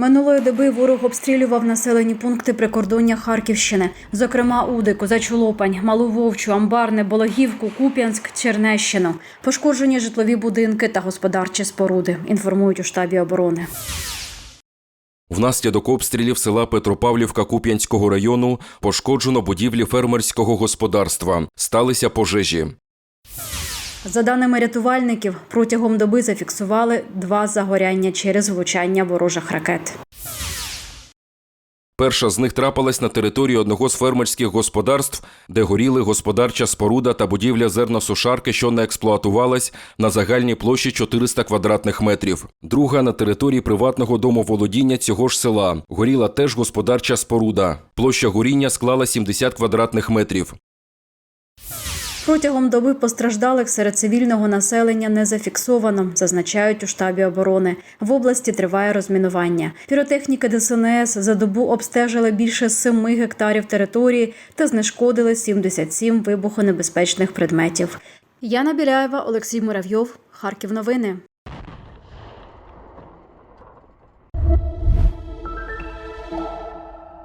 Минулої доби ворог обстрілював населені пункти прикордоння Харківщини, зокрема Уди, Козачу Лопань, Малу Вовчу, Амбарне, Бологівку, Куп'янськ, Чернещину. Пошкоджені житлові будинки та господарчі споруди. Інформують у штабі оборони. Внаслідок обстрілів села Петропавлівка Куп'янського району пошкоджено будівлі фермерського господарства. Сталися пожежі. За даними рятувальників, протягом доби зафіксували два загоряння через влучання ворожих ракет. Перша з них трапилась на території одного з фермерських господарств, де горіли господарча споруда та будівля зерносушарки, що не експлуатувалась на загальній площі 400 квадратних метрів. Друга на території приватного домоволодіння цього ж села. Горіла теж господарча споруда. Площа горіння склала 70 квадратних метрів. Протягом доби постраждалих серед цивільного населення не зафіксовано, зазначають у штабі оборони. В області триває розмінування. Піротехніки ДСНС за добу обстежили більше 7 гектарів території та знешкодили 77 вибухонебезпечних предметів. Яна Біляєва, Олексій Муравйов, Харків. Новини.